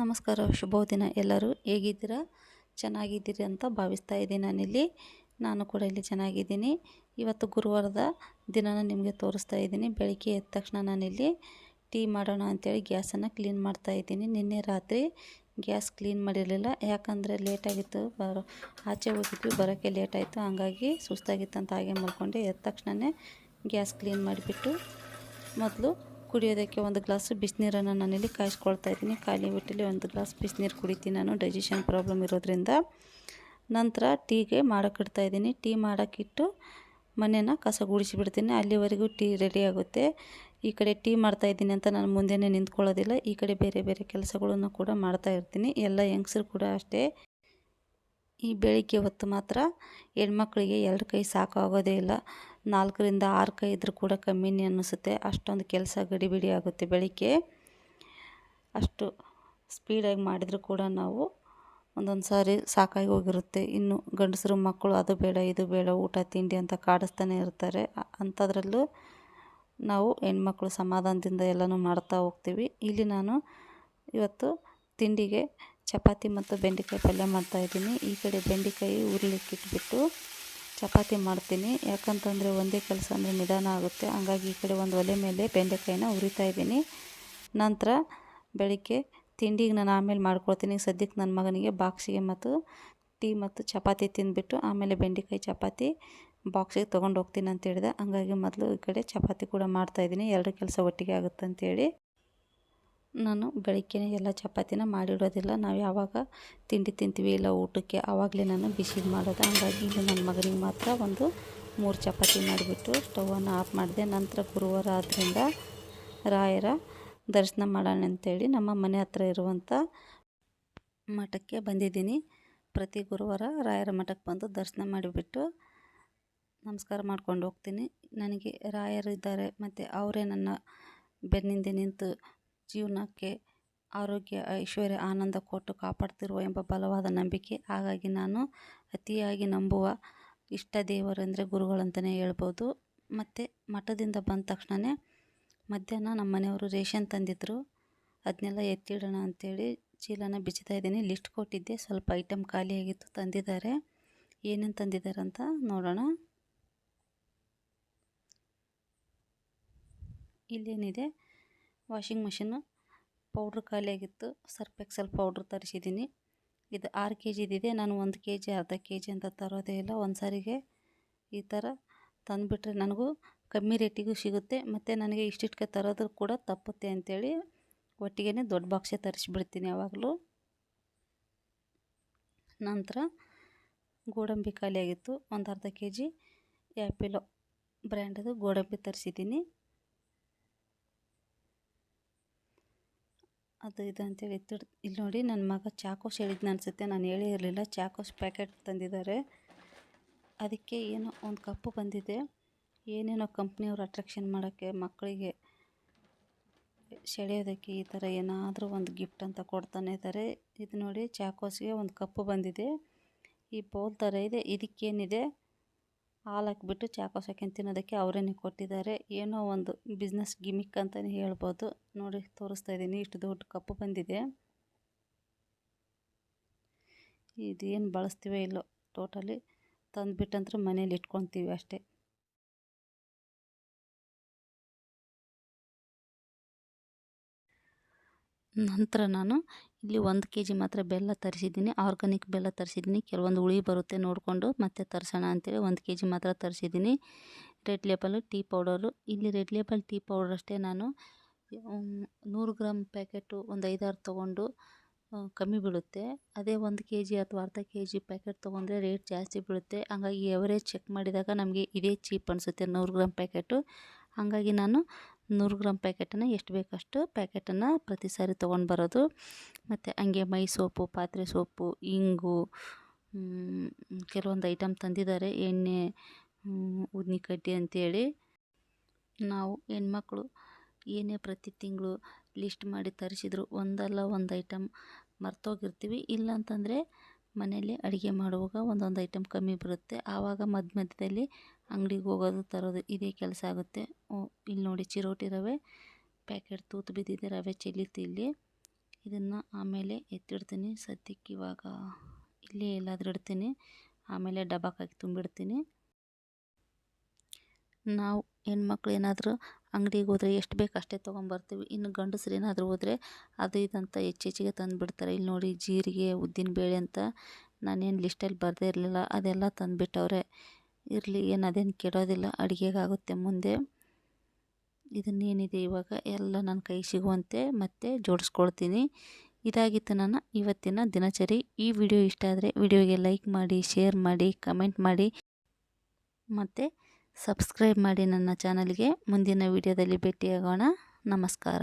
ನಮಸ್ಕಾರ, ಶುಭ ದಿನ ಎಲ್ಲರೂ. ಹೇಗಿದ್ದೀರಾ? ಚೆನ್ನಾಗಿದ್ದೀರಿ ಅಂತ ಭಾವಿಸ್ತಾ ಇದ್ದೀನಿ ನಾನಿಲ್ಲಿ. ನಾನು ಕೂಡ ಇಲ್ಲಿ ಚೆನ್ನಾಗಿದ್ದೀನಿ. ಇವತ್ತು ಗುರುವಾರದ ದಿನನ ನಿಮಗೆ ತೋರಿಸ್ತಾ ಇದ್ದೀನಿ. ಬೆಳಿಗ್ಗೆ ಎದ್ದ ತಕ್ಷಣ ನಾನಿಲ್ಲಿ ಟೀ ಮಾಡೋಣ ಅಂಥೇಳಿ ಗ್ಯಾಸನ್ನು ಕ್ಲೀನ್ ಮಾಡ್ತಾ ಇದ್ದೀನಿ. ನಿನ್ನೆ ರಾತ್ರಿ ಗ್ಯಾಸ್ ಕ್ಲೀನ್ ಮಾಡಿರಲಿಲ್ಲ. ಯಾಕಂದರೆ ಲೇಟಾಗಿತ್ತು. ಬರೋ, ಆಚೆ ಹೋಗಿದ್ವಿ. ಬರೋಕ್ಕೆ ಲೇಟಾಯಿತು. ಹಂಗಾಗಿ ಸುಸ್ತಾಗಿತ್ತು ಅಂತ ಹಾಗೆ ಮಾಡ್ಕೊಂಡೆ ಎದ್ದ ತಕ್ಷಣವೇ ಗ್ಯಾಸ್ ಕ್ಲೀನ್ ಮಾಡಿಬಿಟ್ಟು ಮೊದಲು ಕುಡಿಯೋದಕ್ಕೆ ಒಂದು ಗ್ಲಾಸ್ ಬಿಸಿನೀರನ್ನು ನಾನಿಲ್ಲಿ ಕಾಯಿಸ್ಕೊಳ್ತಾ ಇದ್ದೀನಿ. ಖಾಲಿ ಬಿಟ್ಟಲ್ಲಿ ಒಂದು ಗ್ಲಾಸ್ ಬಿಸಿನೀರು ಕುಡಿತೀನಿ ನಾನು. ಡೈಜೆಷನ್ ಪ್ರಾಬ್ಲಮ್ ಇರೋದ್ರಿಂದ. ನಂತರ ಟೀಗೆ ಮಾಡೋಕ್ಕಿಡ್ತಾ ಇದ್ದೀನಿ. ಟೀ ಮಾಡೋಕ್ಕಿಟ್ಟು ಮನೆಯನ್ನು ಕಸ ಗುಡಿಸಿಬಿಡ್ತೀನಿ ಅಲ್ಲಿವರೆಗೂ ಟೀ ರೆಡಿ ಆಗುತ್ತೆ. ಈ ಕಡೆ ಟೀ ಮಾಡ್ತಾ ಇದ್ದೀನಿ ಅಂತ ನಾನು ಮುಂದೆನೆ ನಿಂತ್ಕೊಳ್ಳೋದಿಲ್ಲ. ಈ ಕಡೆ ಬೇರೆ ಬೇರೆ ಕೆಲಸಗಳನ್ನು ಕೂಡ ಮಾಡ್ತಾ ಇರ್ತೀನಿ. ಎಲ್ಲ ಹೆಂಗಸರು ಕೂಡ ಅಷ್ಟೇ. ಈ ಬೆಳಿಗ್ಗೆ ಹೊತ್ತು ಮಾತ್ರ ಹೆಣ್ಮಕ್ಳಿಗೆ ಎರಡು ಕೈ ಸಾಕಾಗೋದೇ ಇಲ್ಲ. ನಾಲ್ಕರಿಂದ ಆರು ಕೈ ಇದ್ರೂ ಕೂಡ ಕಮ್ಮಿನೇ ಅನ್ನಿಸುತ್ತೆ. ಅಷ್ಟೊಂದು ಕೆಲಸ ಗಡಿಬಿಡಿ ಆಗುತ್ತೆ ಬೆಳಿಗ್ಗೆ. ಅಷ್ಟು ಸ್ಪೀಡಾಗಿ ಮಾಡಿದರೂ ಕೂಡ ನಾವು ಒಂದೊಂದು ಸಾರಿ ಸಾಕಾಗಿ ಹೋಗಿರುತ್ತೆ. ಇನ್ನು ಗಂಡಸರು, ಮಕ್ಕಳು ಅದು ಬೇಡ, ಇದು ಬೇಡ, ಊಟ, ತಿಂಡಿ ಅಂತ ಕಾಡಿಸ್ತಾನೆ ಇರ್ತಾರೆ. ಅಂಥದ್ರಲ್ಲೂ ನಾವು ಹೆಣ್ಮಕ್ಳು ಸಮಾಧಾನದಿಂದ ಎಲ್ಲನೂ ಮಾಡ್ತಾ ಹೋಗ್ತೀವಿ. ಇಲ್ಲಿ ನಾನು ಇವತ್ತು ತಿಂಡಿಗೆ ಚಪಾತಿ ಮತ್ತು ಬೆಂಡೆಕಾಯಿ ಪಲ್ಯ ಮಾಡ್ತಾಯಿದ್ದೀನಿ ಈ ಕಡೆ ಬೆಂಡೆಕಾಯಿ ಉರ್ಲಿಕ್ಕೆ ಇಟ್ಬಿಟ್ಟು ಚಪಾತಿ ಮಾಡ್ತೀನಿ. ಯಾಕಂತಂದರೆ ಒಂದೇ ಕೆಲಸ ಅಂದರೆ ನಿಧಾನ ಆಗುತ್ತೆ. ಹಂಗಾಗಿ ಈ ಕಡೆ ಒಂದು ಒಲೆ ಮೇಲೆ ಬೆಂಡೆಕಾಯಿನ ಉರಿತಾ ಇದ್ದೀನಿ. ನಂತರ ಬೆಳಿಗ್ಗೆ ತಿಂಡಿಗೆ ನಾನು ಆಮೇಲೆ ಮಾಡ್ಕೊಳ್ತೀನಿ. ಸದ್ಯಕ್ಕೆ ನನ್ನ ಮಗನಿಗೆ ಬಾಕ್ಸಿಗೆ ಮತ್ತು ಟೀ ಮತ್ತು ಚಪಾತಿ ತಿಂದುಬಿಟ್ಟು ಆಮೇಲೆ ಬೆಂಡೆಕಾಯಿ ಚಪಾತಿ ಬಾಕ್ಸಿಗೆ ತೊಗೊಂಡು ಹೋಗ್ತೀನಿ ಅಂತ ಹೇಳಿದೆ. ಹಂಗಾಗಿ ಮೊದಲು ಈ ಕಡೆ ಚಪಾತಿ ಕೂಡ ಮಾಡ್ತಾಯಿದ್ದೀನಿ ಎರಡು ಕೆಲಸ ಒಟ್ಟಿಗೆ ಆಗುತ್ತೆ ಅಂತೇಳಿ. ನಾನು ಬೆಳಗ್ಗೆ ಎಲ್ಲ ಚಪಾತಿನ ಮಾಡಿಡೋದಿಲ್ಲ. ನಾವು ಯಾವಾಗ ತಿಂಡಿ ತಿಂತೀವಿ ಇಲ್ಲ ಊಟಕ್ಕೆ ಆವಾಗಲೇ ನಾನು ಬಿಸಿದು ಮಾಡೋದು. ಹಂಗಾಗಿ ಇಲ್ಲಿ ನನ್ನ ಮಗನಿಗೆ ಮಾತ್ರ ಒಂದು ಮೂರು ಚಪಾತಿ ಮಾಡಿಬಿಟ್ಟು ಸ್ಟವನ್ನು ಆಫ್ ಮಾಡಿದೆ. ನಂತರ ಗುರುವಾರ ಆದ್ದರಿಂದ ರಾಯರ ದರ್ಶನ ಮಾಡೋಣ ಅಂತೇಳಿ ನಮ್ಮ ಮನೆ ಹತ್ರ ಇರುವಂಥ ಮಠಕ್ಕೆ ಬಂದಿದ್ದೀನಿ. ಪ್ರತಿ ಗುರುವಾರ ರಾಯರ ಮಠಕ್ಕೆ ಬಂದು ದರ್ಶನ ಮಾಡಿಬಿಟ್ಟು ನಮಸ್ಕಾರ ಮಾಡ್ಕೊಂಡು ಹೋಗ್ತೀನಿ. ನನಗೆ ರಾಯರು ಇದ್ದಾರೆ ಮತ್ತು ಅವರೇ ನನ್ನ ಬೆನ್ನಿಂದೆ ನಿಂತು ಜೀವನಕ್ಕೆ ಆರೋಗ್ಯ, ಐಶ್ವರ್ಯ, ಆನಂದ ಕೊಟ್ಟು ಕಾಪಾಡ್ತಿರುವ ಎಂಬ ಬಲವಾದ ನಂಬಿಕೆ. ಹಾಗಾಗಿ ನಾನು ಅತಿಯಾಗಿ ನಂಬುವ ಇಷ್ಟ ದೇವರೆಂದರೆ ಗುರುಗಳಂತಲೇ ಹೇಳ್ಬೋದು. ಮತ್ತು ಮಠದಿಂದ ಬಂದ ತಕ್ಷಣವೇ ಮಧ್ಯಾಹ್ನ ನಮ್ಮ ಮನೆಯವರು ರೇಷನ್ ತಂದಿದ್ದರು ಅದನ್ನೆಲ್ಲ ಎತ್ತಿಡೋಣ ಅಂಥೇಳಿ ಚೀಲನ ಬಿಚ್ಚುತ್ತಾ ಇದ್ದೀನಿ. ಲಿಸ್ಟ್ ಕೊಟ್ಟಿದ್ದೆ. ಸ್ವಲ್ಪ ಐಟಮ್ ಖಾಲಿಯಾಗಿತ್ತು ತಂದಿದ್ದಾರೆ. ಏನೇನು ತಂದಿದ್ದಾರೆ ಅಂತ ನೋಡೋಣ. ಇಲ್ಲೇನಿದೆ? ವಾಷಿಂಗ್ ಮಿಷಿನು ಪೌಡ್ರ್ ಖಾಲಿಯಾಗಿತ್ತು ಸರ್ಪ್ ಎಕ್ಸೆಲ್ ಪೌಡ್ರ್ ತರಿಸಿದ್ದೀನಿ. ಇದು ಆರು ಕೆ ಜಿದಿದೆ ನಾನು ಒಂದು ಕೆ ಜಿ ಅರ್ಧ ಕೆ ಜಿ ಅಂತ ತರೋದೇ ಇಲ್ಲ. ಒಂದು ಸಾರಿಗೆ ಈ ಥರ ತಂದುಬಿಟ್ರೆ ನನಗೂ ಕಮ್ಮಿ ರೇಟಿಗೂ ಸಿಗುತ್ತೆ. ಮತ್ತು ನನಗೆ ಇಷ್ಟಿಷ್ಟಕ್ಕೆ ತರೋದು ಕೂಡ ತಪ್ಪುತ್ತೆ ಅಂಥೇಳಿ ಒಟ್ಟಿಗೆ ದೊಡ್ಡ ಬಾಕ್ಸೇ ತರಿಸಿಬಿಡ್ತೀನಿ ಯಾವಾಗಲೂ. ನಂತರ ಗೋಡಂಬಿ ಖಾಲಿಯಾಗಿತ್ತು ಒಂದು ಅರ್ಧ ಕೆ ಜಿ ಆ್ಯಪಿಲೋ ಬ್ರ್ಯಾಂಡದು ಗೋಡಂಬಿ ತರಿಸಿದ್ದೀನಿ. ಅದು ಇದು ಅಂತೇಳಿ ಎತ್ತಿಡ್ ಇಲ್ಲಿ ನೋಡಿ ನನ್ನ ಮಗ ಚಾಕೋಸ್ ಹೇಳಿದ್ನ ಅನಿಸುತ್ತೆ, ನಾನು ಹೇಳೇ ಇರಲಿಲ್ಲ. ಚಾಕೋಸ್ ಪ್ಯಾಕೆಟ್ ತಂದಿದ್ದಾರೆ. ಅದಕ್ಕೆ ಏನೋ ಒಂದು ಕಪ್ಪು ಬಂದಿದೆ. ಏನೇನೋ ಕಂಪ್ನಿಯವ್ರು ಅಟ್ರಾಕ್ಷನ್ ಮಾಡೋಕ್ಕೆ ಮಕ್ಕಳಿಗೆ ಸೆಳೆಯೋದಕ್ಕೆ ಈ ಥರ ಏನಾದರೂ ಒಂದು ಗಿಫ್ಟ್ ಅಂತ ಕೊಡ್ತಾನೆ ಇದ್ದಾರೆ ಇದು ನೋಡಿ ಚಾಕೋಸ್ಗೆ ಒಂದು ಕಪ್ಪು ಬಂದಿದೆ. ಈ ಬೌಲ್ ಥರ ಇದೆ. ಇದಕ್ಕೇನಿದೆ? ಹಾಲು ಹಾಕ್ಬಿಟ್ಟು ಚಾಕೋ ಹಾಕ್ಯಂಡು ತಿನ್ನೋದಕ್ಕೆ ಅವರೇನೆ ಕೊಟ್ಟಿದ್ದಾರೆ. ಏನೋ ಒಂದು ಬಿಸ್ನೆಸ್ ಗಿಮಿಕ್ ಅಂತಲೇ ಹೇಳ್ಬೋದು. ನೋಡಿ, ತೋರಿಸ್ತಾ ಇದ್ದೀನಿ. ಇಷ್ಟು ದೊಡ್ಡ ಕಪ್ಪು ಬಂದಿದೆ. ಇದೇನು ಬಳಸ್ತೀವೋ ಇಲ್ಲೋ ಟೋಟಲಿ ತಂದುಬಿಟ್ಟಂದ್ರೆ ಮನೇಲಿ ಇಟ್ಕೊತೀವಿ ಅಷ್ಟೇ. ನಂತರ ನಾನು ಇಲ್ಲಿ ಒಂದು ಕೆ ಜಿ ಮಾತ್ರ ಬೆಲ್ಲ ತರಿಸಿದ್ದೀನಿ. ಆರ್ಗಾನಿಕ್ ಬೆಲ್ಲ ತರಿಸಿದ್ದೀನಿ. ಕೆಲವೊಂದು ಹುಳಿ ಬರುತ್ತೆ ನೋಡಿಕೊಂಡು ಮತ್ತೆ ತರಿಸೋಣ ಅಂತೇಳಿ ಒಂದು ಕೆ ಜಿ ಮಾತ್ರ ತರಿಸಿದ್ದೀನಿ. Red label tea powder. ಇಲ್ಲಿ ರೆಡ್ ಲೇಬಲ್ ಟೀ ಪೌಡರ್ ಅಷ್ಟೇ ನಾನು ನೂರು ಗ್ರಾಮ್ ಪ್ಯಾಕೆಟು ಒಂದು ಐದಾರು ತೊಗೊಂಡು ಕಮ್ಮಿ ಬೀಳುತ್ತೆ. ಅದೇ ಒಂದು ಕೆ ಜಿ ಅಥವಾ ಅರ್ಧ ಕೆ ಜಿ ಪ್ಯಾಕೆಟ್ ತೊಗೊಂಡ್ರೆ ರೇಟ್ ಜಾಸ್ತಿ ಬೀಳುತ್ತೆ. ಹಂಗಾಗಿ ಎವರೇಜ್ ಚೆಕ್ ಮಾಡಿದಾಗ ನಮಗೆ ಇದೇ ಚೀಪ್ ಅನಿಸುತ್ತೆ ನೂರು ಗ್ರಾಮ್ ಪ್ಯಾಕೆಟು. ಹಾಗಾಗಿ ನಾನು ನೂರು ಗ್ರಾಮ್ ಪ್ಯಾಕೆಟನ್ನು ಎಷ್ಟು ಬೇಕಷ್ಟು ಪ್ಯಾಕೆಟನ್ನು ಪ್ರತಿ ಸಾರಿ ತೊಗೊಂಡು ಬರೋದು. ಮತ್ತು ಹಂಗೆ ಮೈ ಸೋಪು, ಪಾತ್ರೆ ಸೋಪು, ಇಂಗು ಕೆಲವೊಂದು ಐಟಮ್ ತಂದಿದ್ದಾರೆ. ಎಣ್ಣೆ ಉದ್ನಿ ಕಡ್ಡಿ ಅಂತೇಳಿ. ನಾವು ಹೆಣ್ಮಕ್ಳು ಏನೇ ಪ್ರತಿ ತಿಂಗಳು ಲಿಸ್ಟ್ ಮಾಡಿ ತರಿಸಿದ್ರು ಒಂದಲ್ಲ ಒಂದು ಐಟಮ್ ಮರ್ತೋಗಿರ್ತೀವಿ. ಇಲ್ಲಾಂತಂದರೆ ಮನೆಯಲ್ಲಿ ಅಡುಗೆ ಮಾಡುವಾಗ ಒಂದೊಂದು ಐಟಮ್ ಕಮ್ಮಿ ಬರುತ್ತೆ. ಆವಾಗ ಮಧ್ಯ ಮಧ್ಯದಲ್ಲಿ ಅಂಗಡಿಗೆ ಹೋಗೋದು, ತರೋದು ಇದೇ ಕೆಲಸ ಆಗುತ್ತೆ. ಇಲ್ಲಿ ನೋಡಿ ಚಿರೋಟಿ ರವೆ, ಪ್ಯಾಕೆಟ್ ತೂತು ಬಿದ್ದಿದೆ, ರವೆ ಚೆಲ್ಲಿತ್ತು ಇಲ್ಲಿ. ಇದನ್ನು ಆಮೇಲೆ ಎತ್ತಿಡ್ತೀನಿ. ಸದ್ಯಕ್ಕೆ ಇವಾಗ ಇಲ್ಲೇ ಎಲ್ಲಾದರೂ ಇಡ್ತೀನಿ ಆಮೇಲೆ ಡಬ್ಬಕ್ಕಾಗಿ ತುಂಬಿಡ್ತೀನಿ. ನಾವು ಹೆಣ್ಮಕ್ಳು ಏನಾದರೂ ಅಂಗಡಿಗೆ ಹೋದರೆ ಎಷ್ಟು ಬೇಕು ಅಷ್ಟೇ ತೊಗೊಂಬರ್ತೀವಿ. ಇನ್ನು ಗಂಡಸ್ರು ಏನಾದರೂ ಹೋದರೆ ಅದು ಇದಂತ ಹೆಚ್ಚೆಚ್ಚಿಗೆ ತಂದುಬಿಡ್ತಾರೆ. ಇಲ್ಲಿ ನೋಡಿ ಜೀರಿಗೆ, ಉದ್ದಿನ ಬೇಳೆ ಅಂತ ನಾನೇನು ಲಿಸ್ಟಲ್ಲಿ ಬರದೇ ಇರಲಿಲ್ಲ. ಅದೆಲ್ಲ ತಂದುಬಿಟ್ಟವ್ರೆ. ಇರಲಿ, ಏನು ಅದೇನು ಕೆಡೋದಿಲ್ಲ, ಅಡುಗೆಗಾಗುತ್ತೆ ಮುಂದೆ. ಇದನ್ನೇನಿದೆ ಇವಾಗ, ಎಲ್ಲ ನನ್ನ ಕೈ ಸಿಗುವಂತೆ ಮತ್ತೆ ಜೋಡಿಸ್ಕೊಳ್ತೀನಿ. ಇದಾಗಿತ್ತು ನನ್ನ ಇವತ್ತಿನ ದಿನಚರಿ. ಈ ವಿಡಿಯೋ ಇಷ್ಟ ಆದರೆ ವಿಡಿಯೋಗೆ ಲೈಕ್ ಮಾಡಿ, ಶೇರ್ ಮಾಡಿ, ಕಮೆಂಟ್ ಮಾಡಿ, ಮತ್ತು ಸಬ್ಸ್ಕ್ರೈಬ್ ಮಾಡಿ ನನ್ನ ಚಾನಲ್ಗೆ. ಮುಂದಿನ ವಿಡಿಯೋದಲ್ಲಿ ಭೇಟಿಯಾಗೋಣ. ನಮಸ್ಕಾರ.